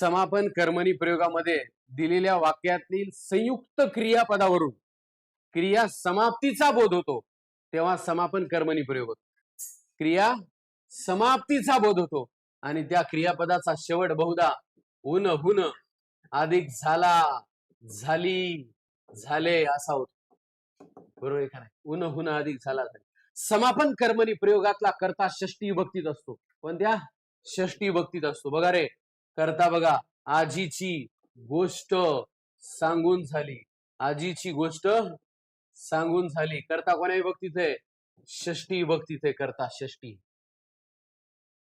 समापन कर्मणी प्रयोगामध्ये दिलेल्या वाक्यातील संयुक्त क्रियापदावरून क्रिया समाप्तीचा बोध होतो तेव्हा समापन कर्मणी प्रयोग होतो. क्रिया समाप्तीचा बोध होतो आणि त्या क्रियापदाचा शेवट बहुधा उन हुन अधिक झाला झाली झाले असा होतो. बरोबर आहे का नाही? उन हुन अधिक झाला झाले. समापन कर्मणी प्रयोगातला कर्ता षष्टी भक्तीत असतो. पण त्या षष्टी भक्तीत असतो. बघा रे करता बघा आजीची गोष्ट सांगून झाली. आजीची गोष्ट सांगून झाली. करता कोण्या विभक्तीत आहे षष्टी विभक्तीत आहे करता षष्टी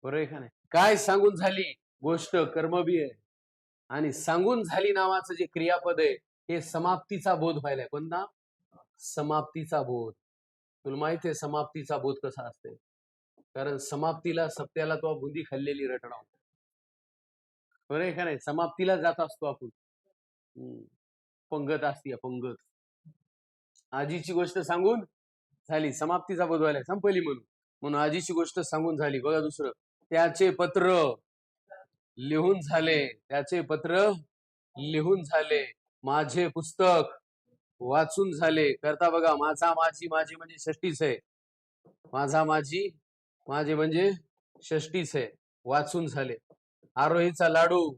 बरोबर आहे का नाही? काय सांगून झाली? गोष्ट कर्मबी आहे. आणि सांगून झाली नावाचं जे क्रियापद आहे हे समाप्तीचा बोध व्हायलाय. कोणता? समाप्तीचा बोध. तुला माहिती आहे समाप्तीचा बोध कसा असते कारण समाप्तीला सत्याला तो बुंदी खाल्लेली रटणाव. बरं आहे का नाही? समाप्तीला जात असतो आपण. पंगत असते पंगत. आजीची गोष्ट सांगून झाली. समाप्तीचा बदवायला संपली म्हणून. म्हणून आजीची गोष्ट सांगून झाली. बघा दुसरं. त्याचे पत्र लिहून झाले. त्याचे पत्र लिहून झाले. माझे पुस्तक वाचून झाले. करता बघा माझा माझी माझी म्हणजे षष्टीच आहे. माझा माझी माझे म्हणजे षष्टीच आहे. वाचून झाले. आरोहीचा लाडू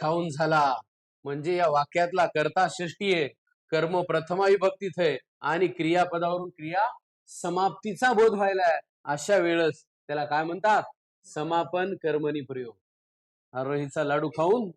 खाऊन झाला. म्हणजे या वाक्यातला कर्ता षष्टी आहे. कर्म प्रथमा विभक्तीत आहे. आणि क्रियापदावरून क्रिया समाप्तीचा बोध व्हायलाय अशा वेळेस त्याला काय म्हणतात? समापन कर्मणी प्रयोग. आरोहीचा लाडू खाऊन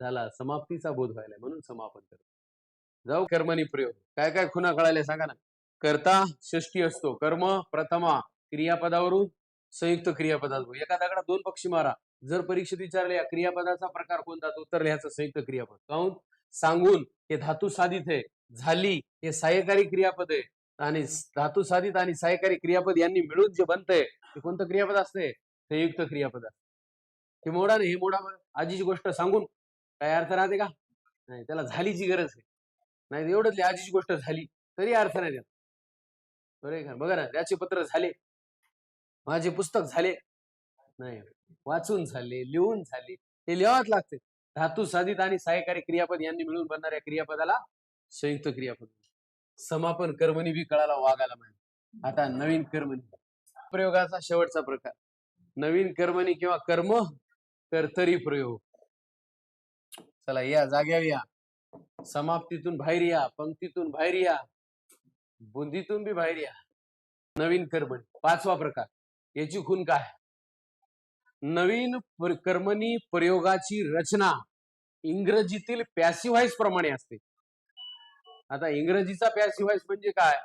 झाला. समाप्तीचा बोध व्हायलाय म्हणून समापन कर्म. जाऊ कर्मणी प्रयोग. काय काय खुना कळाल्या सांगा ना. कर्ता षष्टी असतो. कर्म प्रथमा क्रियापदावरून संयुक्त क्रियापदात एका दगडात दोन पक्षी मारा. जर परीक्षेत विचारले या क्रियापदाचा प्रकार कोणता? तर उत्तर लिहायचं संयुक्त क्रियापद. काहून? सांगून हे धातू साधित आहे. झाली हे सहाय्यकारी क्रियापद आहे. आणि धातू साधित आणि सहाय्यकारी क्रियापद यांनी मिळून जे बनतंय ते कोणतं क्रियापद असते संयुक्त क्रियापद हे मोडा नाही हे मोडा आजीची गोष्ट सांगून. काय अर्थ राहते का? नाही त्याला झालीची गरज आहे. नाही एवढंच आजीची गोष्ट झाली. तरी अर्थ नाही त्याला बरं का? बघा ना त्याचे पत्र झाले. माझे पुस्तक झाले. नाही वाचून झाले लिहून झाले. हे लिहावंच लागते. धातू साधित आणि सहाय्यकारी क्रियापद यांनी मिळून बनणाऱ्या क्रियापदाला संयुक्त क्रियापद. समापन कर्मणी बी कळाला वागायला माहिती आता नवीन कर्मणी प्रयोगाचा शेवटचा प्रकार. नवीन कर्मणी किंवा कर्म कर्तरी प्रयोग. चला या जाग्यावर या समाप्तीतून बाहेर या पंक्तीतून बाहेर या बुंदीतून बी बाहेर या. नवीन कर्मणी पाचवा प्रकार. याची खून काय? नवीन कर्मणी प्रयोगाची रचना इंग्रजीतील पॅसिव्हाइस प्रमाणे असते. आता इंग्रजीचा पॅसिव्हाइस म्हणजे काय?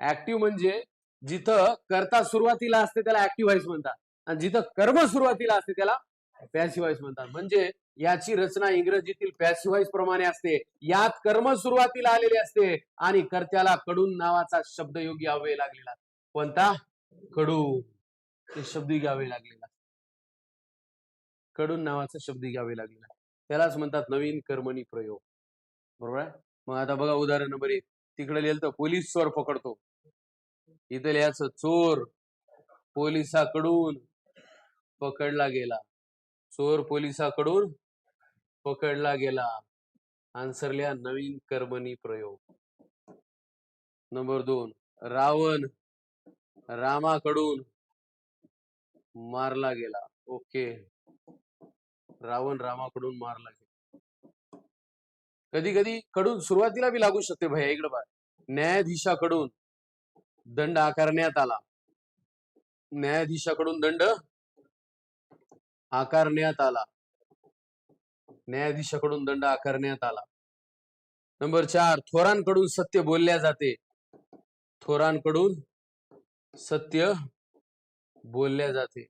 ऍक्टिव्ह म्हणजे जिथं कर्ता सुरुवातीला असते त्याला ऍक्टिव्हाइस म्हणतात. आणि जिथं कर्म सुरुवातीला असते त्याला पॅसिव्हाइस म्हणतात. म्हणजे याची रचना इंग्रजीतील पॅसिव्हाइज प्रमाणे असते. यात कर्म सुरुवातीला आलेले असते आणि कर्त्याला कडून नावाचा शब्द योग्य यावे लागलेला. कोणता? कडू. ते शब्दी घ्यावे लागलेला कडून नावाचा शब्द घ्यावे लागलेला त्यालाच म्हणतात नवीन कर्मणी प्रयोग. बरोबर आहे? मग आता बघा उदाहरण नंबर एक. तिकडे लिहिलं तर पोलीस चोर पकडतो. इथं लिहायचं चोर पोलिसाकडून पकडला गेला. चोर पोलिसाकडून पकडला गेला. आन्सर लिहा नवीन कर्मणी प्रयोग. नंबर दोन रावण रामाकडून मारला गेला. ओके. रावण रामाकडून मारला गेला. कधी कधी कडून सुरुवातीला बी लागू शकते भैया इकडे बा न्यायाधीशाकडून दंड आकारण्यात आला. न्यायाधीशाकडून दंड आकारण्यात आला. न्यायाधीशाकडून दंड आकारण्यात आला. नंबर चार थोरांकडून सत्य बोलल्या जाते. थोरांकडून सत्य बोलल्या जाते.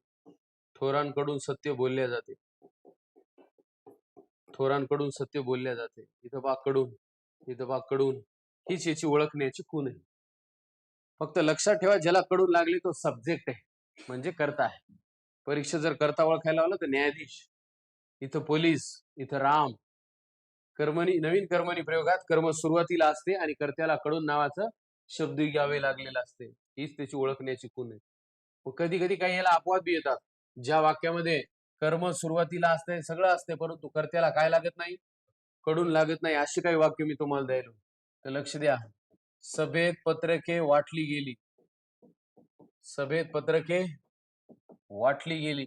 थोरांकडून सत्य बोलल्या जाते. थोरांकडून सत्य बोलल्या जाते. इथं बा कडून इथं कडून हीच याची ओळखण्याची खून आहे. फक्त लक्षात ठेवा ज्याला कडून लागले तो सब्जेक्ट आहे म्हणजे करता आहे. परीक्षा जर करता ओळखायला आलं तर न्यायाधीश इथं पोलीस इथं राम. कर्मणी नवीन कर्मणी प्रयोगात कर्म सुरुवातीला असते आणि कर्त्याला कडून नावाचं शब्द घ्यावे लागलेलं असते. हीच त्याची ओळखण्याची खून आहे. कधी कधी काही याला अपवाद बी येतात. ज्या वाक्यामध्ये कर्म सुरुवातीला असते सगळं असते परंतु कर्त्याला काय लागत नाही? कडून लागत नाही अशी काही वाक्य मी तुम्हाला द्यायलो तर लक्ष द्या. सभेत पत्रके वाटली गेली. सभेत पत्रके वाटली गेली.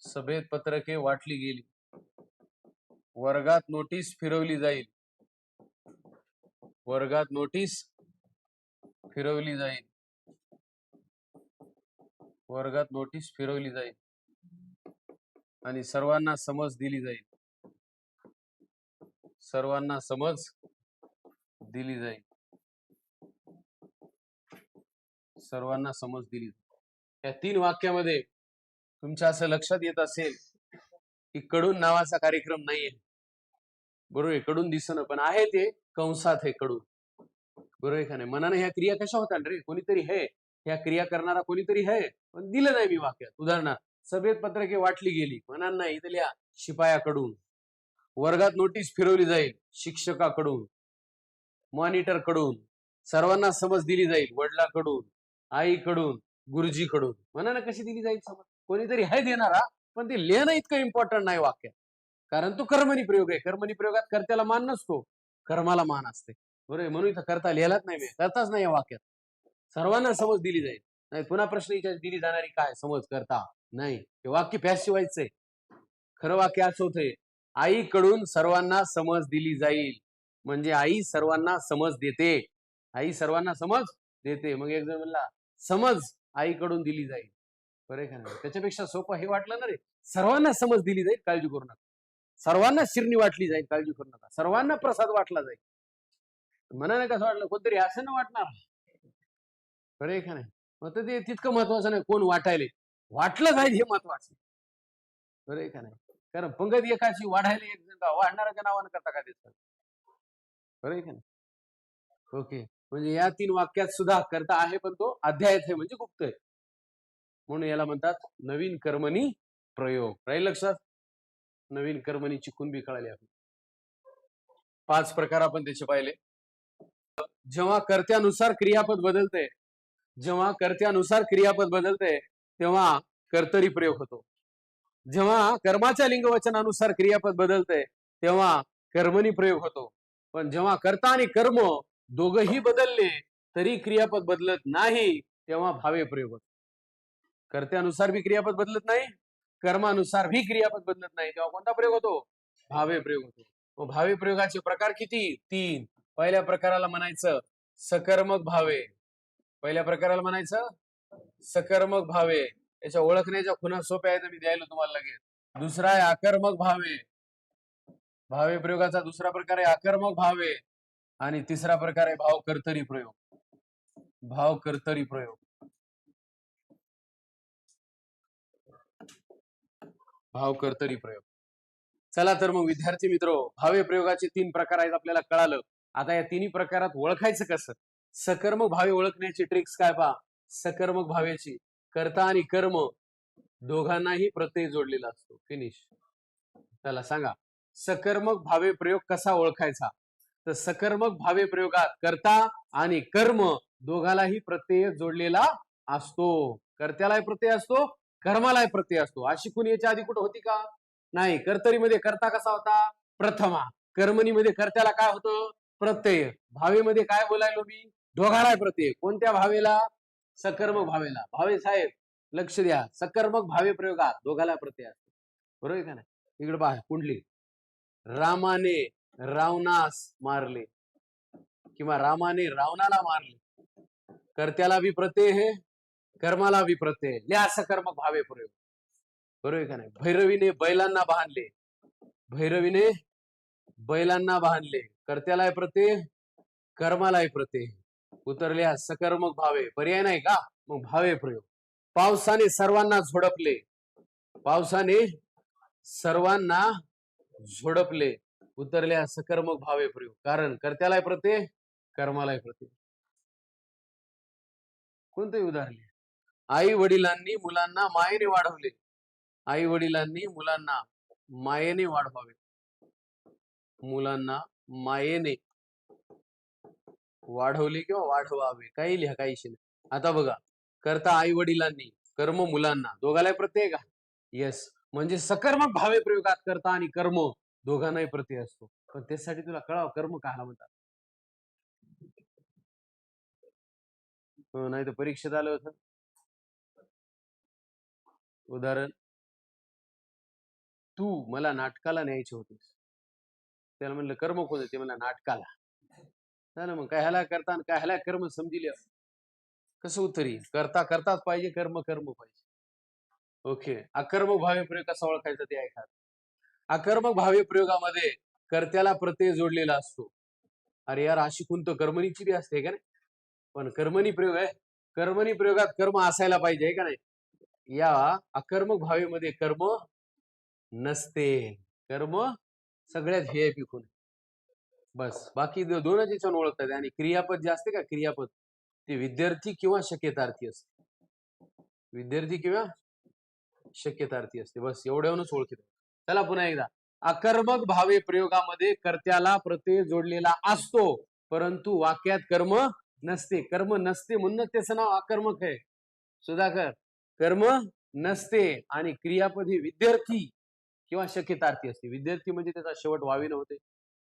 सभेत पत्रके वाटली गेली. वर्गात नोटीस फिरवली जाईल. वर्गात नोटीस फिरवली जाईल. वर्गात नोटीस फिरवली जाईल. आणि सर्वांना समज दिली जाईल. सर्वांना समज दिली जाईल. सर्वांना समज दिली जाईल. या तीन वाक्यामध्ये तुमच्या असं लक्षात येत असेल की कडून नावाचा कार्यक्रम नाहीये. बरोबर आहे कडून दिसणं पण आहे ते कंसात हे कडून. बरोबर आहे का नाही? मनाने ह्या क्रिया कशा होतात रे? कोणीतरी हे ह्या क्रिया करणारा कोणीतरी है पण दिलं नाही मी वाक्यात. उदाहरणार्थ सभेत पत्रके वाटली गेली. मनांना इथल्या शिपायाकडून. वर्गात नोटीस फिरवली जाईल शिक्षकाकडून. मॉनिटरकडून सर्वांना समज दिली जाईल वडिलाकडून आईकडून गुरुजीकडून. मनानं कशी दिली जाईल समज? कोणीतरी आहे देणारा पण ते लिहिणं इतकं इम्पॉर्टंट नाही वाक्यात. कारण तो कर्मणी प्रयोग आहे. कर्मणी प्रयोगात कर्त्याला मान नसतो. कर्माला मान असते. बरोबर म्हणून इथं करता लिहिलाच नाही करताच नाही या वाक्यात. सर्वांना समज दिली जाईल. नाही पुन्हा प्रश्न विचार दिली जाणारी काय? समज करता? नाही. हे वाक्य पॅस आहे. खरं वाक्य असं होतंय आईकडून सर्वांना समज दिली जाईल. म्हणजे आई सर्वांना समज देते. आई सर्वांना समज देते. मग एक जण म्हणला समज आईकडून दिली जाईल. बरे आहे का नाही? त्याच्यापेक्षा सोपं हे वाटलं ना रे. सर्वांना समज दिली जाईल काळजी करू नका. सर्वांना शिरणी वाटली जाईल काळजी करू नका. सर्वांना प्रसाद वाटला जाईल. मनाने कसं वाटलं? कोणतरी असं ना वाटणार. बरं आहे का नाही? मग तर ते तितकं महत्वाचं नाही कोण वाटायले. वाटलं जाईल हे महत्वाचं. बरं आहे का नाही? कारण पंगत एकाची वाढायला एक जण का वाढणाऱ्याच्या नावानं करता का दिसत बरं का नाही? ओके. म्हणजे या तीन वाक्यात सुद्धा करता आहे पण तो अध्यायत आहे म्हणजे गुप्त आहे. म्हणून याला म्हणतात नवीन कर्मणी प्रयोग. राहील लक्षात? नवीन कर्मणीची कुणबी कळाली आपण. पाच प्रकार आपण त्याचे पाहिले. जेव्हा कर्त्यानुसार क्रियापद बदलते जेव्हा कर्त्यानुसार क्रियापद बदलते तेव्हा कर्तरी प्रयोग होतो. जेव्हा कर्माच्या लिंगवचनानुसार क्रियापद बदलते तेव्हा कर्मनी प्रयोग होतो. पण जेव्हा कर्ता आणि कर्म दोघही बदलले तरी क्रियापद बदलत नाही तेव्हा भावे प्रयोग होतो. कर्त्यानुसार बी क्रियापद बदलत नाही कर्मानुसार भी क्रियापद बदलत नाही तेव्हा कोणता प्रयोग होतो? भावे प्रयोग होतो. भावे प्रयोगाचे प्रकार किती? तीन. पहिल्या प्रकाराला म्हणायचं सकर्मक भावे. पहिल्या प्रकाराला म्हणायचं सकर्मक भावे. याच्या ओळखण्याच्या खुणा सोप्या आहेत मी द्यायला तुम्हाला लगेच. दुसरा आहे आकर्मक भावे. भावे प्रयोगाचा दुसरा प्रकार आहे आकर्मक भावे. आणि तिसरा प्रकार आहे भाव कर्तरी प्रयोग. भाव कर्तरी प्रयोग. भाव कर्तरी प्रयोग. चला तर मग विद्यार्थी मित्र भावे प्रयोगाचे तीन प्रकार आहेत आपल्याला कळालं. आता या तिन्ही प्रकारात ओळखायचं कसं? सकर्मक भावे ओळखण्याची ट्रिक्स काय पहा? सकर्मक भावेची कर्ता आणि कर्म दोघांनाही प्रत्यय जोडलेला असतो. फिनिश त्याला सांगा. सकर्मक भावे प्रयोग कसा ओळखायचा? तर सकर्मक भावे प्रयोगात कर्ता आणि कर्म दोघालाही प्रत्यय जोडलेला असतो. कर्त्यालाही प्रत्यय असतो कर्मालाही प्रत्यय असतो. अशी कुणी याच्या आधी कुठं होती का? नाही. कर्तरीमध्ये कर्ता कसा होता? प्रथमा. कर्मणीमध्ये कर्त्याला काय होतं? प्रत्यय. भावेमध्ये काय बोलायलो मी? दोघाला प्रत्यय कोणत्या भावेला? सकर्मक भावेला. भावे साहेब लक्ष द्या. सकर्मक भावे प्रयोगात दोघाला प्रत्यय असतो. बरोबर का नाही? इकडे पहा कुंडली. रामाने रावणास मारले. किंवा रामाने रावणाला मारले. कर्त्याला बी प्रत्यय हे कर्माला बी प्रत्यय. लिहा सकर्मक भावे प्रयोग. बरोबर का नाही? भैरवीने बैलांना बांधले. भैरवीने बैलांना बांधले. कर्त्यालाय प्रत्यय कर्मालाय प्रत्यय. उतरल्या सकर्मक भावे. पर्याय नाही का? मग भावे प्रयोग. पावसाने सर्वांना झोडपले. पावसाने सर्वांना झोडपले. उतरल्या सकर्मक भावे प्रयोग. कारण कर्त्यालाय प्रत्यय कर्मालाय प्रत्यय कोणते उदाहरण? आई वडिलांनी मुलांना मायेने वाढवले. आई वडिलांनी मुलांना मायेने वाढवावे. मुलांना मायेने वाढवले किंवा वाढवावे काही लिहा काही नाही आता बघा करता आई वडिलांनी कर्म मुलांना दोघालाही प्रत्यय का येस म्हणजे सकर्मक भावे प्रयोगात करता आणि कर्म दोघांनाही प्रत्यय असतो. पण त्यासाठी तुला कळावं कर्म काला म्हणतात. हो, नाही तर परीक्षेत आलं होतं. उदाहरण. तू मला नाटकाला न्यायचे होतेस. त्याला म्हणलं कर्म कोण ते मला नाटकाला. झालं मग काय ह्याला करता आणि काय ह्याला कर्म समजिले? कसं उत्तरी करता करताच पाहिजे कर्म कर्म पाहिजे. ओके. अकर्मक भावे प्रयोग कसा ओळखायचा ते ऐका. अकर्मक भावे प्रयोगामध्ये कर्त्याला प्रत्यय जोडलेला असतो. अरे यार अशी कोणतं कर्मणीची बी असते का नाही पण कर्मणी प्रयोग आहे. कर्मणी प्रयोगात कर्म असायला पाहिजे का नाही? या अकर्मक भावेमध्ये कर्म नसते. कर्म सगळ्यात हे पिकून. बस. बाकी दो- दोनच याच्यावर ओळखतात. आणि क्रियापद जे असते का क्रियापद ते विद्यार्थी किंवा शक्यतार्थी असते. विद्यार्थी किंवा शक्यतार्थी असते. बस एवढ्यावरूनच ओळखीत चला पुन्हा एकदा. अकर्मक भावे प्रयोगामध्ये कर्त्याला प्रत्यय जोडलेला असतो परंतु वाक्यात कर्म नसते. कर्म नसते म्हणूनच त्याचं नाव आकर्मक आहे. सुधाकर कर्म नसते आणि क्रियापद हे विद्यार्थी किंवा शक्यतार्थी असते. विद्यार्थी म्हणजे त्याचा शेवट वावी नव्हते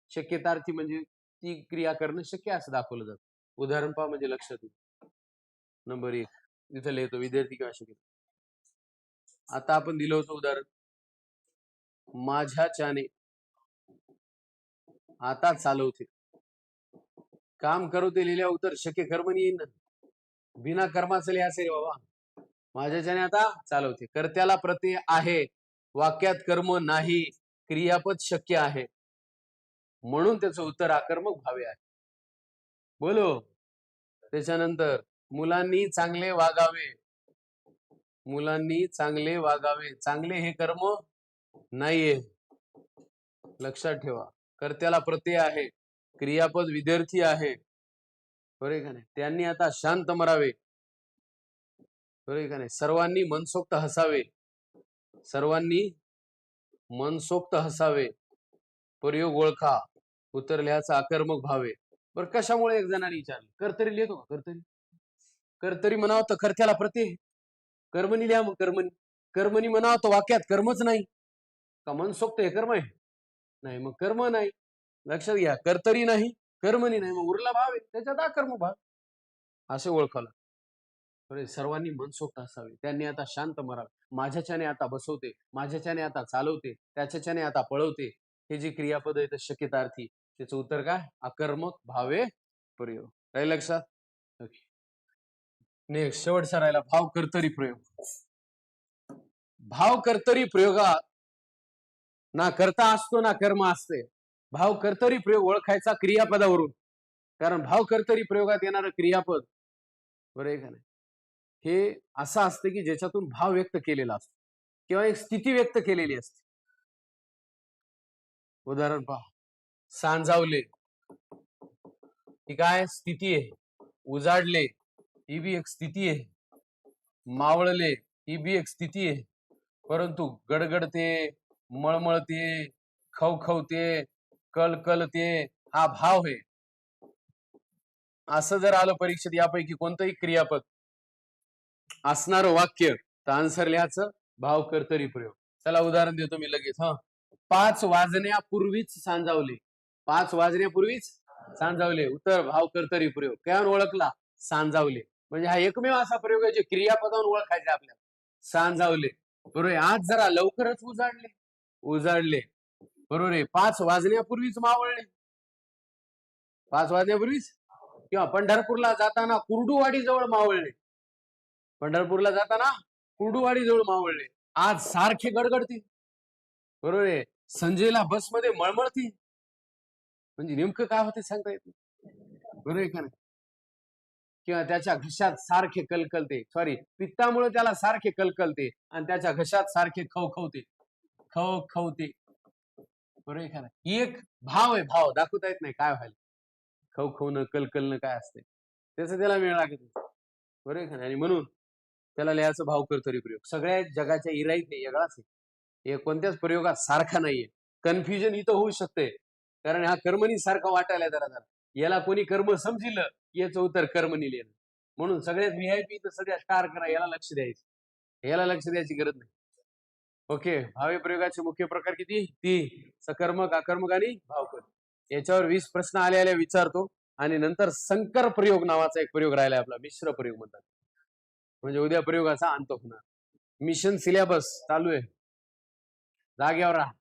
शक्यतार्थी म्हणजे ती क्रिया करणं शक्य असं दाखवलं जातं. उदाहरण पहा म्हणजे लक्षात येईल नंबर एक तिथं लिहितो विद्यार्थी किंवा शक्य आता आपण दिलं होतं उदाहरण. माझ्याच्याने आता चालवते. काम करू ते लिहिल्या उतर शक्य कर्म येईन ना. बिना कर्माचं लिहा असेल बाबा. माझ्याच्याने आता चालवते. कर्त्याला प्रत्यय आहे. वाक्यात कर्म नाही. क्रियापद शक्य आहे. म्हणून त्याचं उत्तर आक्रमक भावे आहे. बोलो. त्याच्यानंतर मुलांनी चांगले वागावे. मुलांनी चांगले वागावे. चांगले हे कर्म नाहीये. लक्षात ठेवा. कर्त्याला प्रत्यय आहे. क्रियापद विद्यार्थी आहे. बरे का नाही? त्यांनी आता शांत मरावे. बरे का नाही? सर्वांनी मनसोक्त हसावे. सर्वांनी मनसोक्त हसावे. प्रयोग ओळखा. उत्तर लिहायचा आकर्मक भावे बरं कशामुळे एक जणांनी विचारलं? कर्तरी लिहितो का? कर्तरी? कर्तरी म्हणावं तर कर्त्याला प्रति कर्मणी लिहा मग कर्मणी. कर्मणी म्हणावं तर वाक्यात कर्मच नाही. का मनसोक्त हे कर्म आहे? नाही मग कर्म नाही. लक्षात घ्या कर्तरी नाही कर्मणी नाही मग उरला भाव आहे. त्याच्यात आकर्म भाव. असे ओळखाला सर्वांनी मनसोक्त असावे. त्यांनी आता शांत मरावे. माझ्याच्याने आता बसवते माझ्याच्याने आता चालवते त्याच्याच्याने आता पळवते. हे जी क्रियापद आहे शक्यतार्थी त्याचं उत्तर काय? अकर्मक भावे प्रयोग. काय लक्षात? नेक्स्ट शेवटचा राहिला भाव कर्तरी प्रयोग. भाव कर्तरी प्रयोगात ना करता असतो ना कर्म असते. भाव कर्तरी प्रयोग ओळखायचा क्रियापदावरून. कारण भाव कर्तरी प्रयोगात येणारं क्रियापद बरं आहे का नाही? हे असं असतं की ज्याच्यातून भाव व्यक्त केलेला असतो. किंवा एक स्थिती व्यक्त केलेली असते. उदाहरण पहा. सांजावले. ही काय स्थिती आहे? उजाडले ही बी एक स्थिती आहे. मावळले ही बी एक स्थिती आहे. परंतु गडगडते मळमळते खवखवते कलकलते हा भाव आहे. असं जर आलं परीक्षेत यापैकी कोणतंही क्रियापद असणार वाक्य तर आन्सर लिहायचं भाव कर्तरी प्रयोग. चला उदाहरण देतो मी लगेच हा. पाच वाजण्यापूर्वीच सांजावले. पाच वाजण्यापूर्वीच सांजावले. उत्तर भाव कर्तरी प्रयोग. काय ओळखला? सांजावले. म्हणजे हा एकमेव असा प्रयोग आहे जे क्रियापदावर ओळखायचे आपल्याला. सांजावले. बरोबर? आज जरा लवकरच उजाडले. उजाडले. बरोबर आहे? पाच वाजण्यापूर्वीच मावळले. पाच वाजण्यापूर्वीच? किंवा पंढरपूरला जाताना कुर्डुवाडी जवळ मावळले. पंढरपूरला जाताना कुर्डुवाडी जवळ मावळले. आज सारखे गडगडतील. बरोबर आहे? संजयला बसमध्ये मळमळतील. म्हणजे नेमकं काय होते सांगता येत नाही. बरोबर आहे का नाही? किंवा त्याच्या घशात सारखे कलकलते सॉरी पित्तामुळे त्याला सारखे कलकलते आणि त्याच्या घशात सारखे खवखवते खवखवते बरोबर आहे का नाही? एक भाव आहे भाव. दाखवता येत नाही काय व्हायला. खवखवणं कलकलणं काय असते. त्याचं त्याला वेळ लागत बरोबर आहे का नाही? आणि म्हणून त्याला लिहायचं भाव करतरी प्रयोग. सगळ्या जगाच्या इराईत नाही वेगळाच आहे. हे कोणत्याच प्रयोगात सारखा नाहीये. कन्फ्युजन इथं होऊ शकते कारण हा कर्मणी सारखा वाटायला जरा जरा याला कोणी कर्म समजिल याचं उत्तर कर्मणी लिहिलं. म्हणून सगळ्यात व्हीआयपी तर सगळ्या स्टार करा याला लक्ष द्यायचं. याला लक्ष द्यायची गरज नाही. ओके भावे प्रयोगाचे मुख्य प्रकार किती? ती सकर्मक आकर्मक आणि भावकर याच्यावर वीस प्रश्न आले आले विचारतो. आणि नंतर संकर प्रयोग नावाचा एक प्रयोग राहिलाय आपला मिश्र प्रयोग म्हणतात. म्हणजे उद्या प्रयोगाचा अंत होणार. मिशन सिलेबस चालू आहे. जाग्यावर राहा.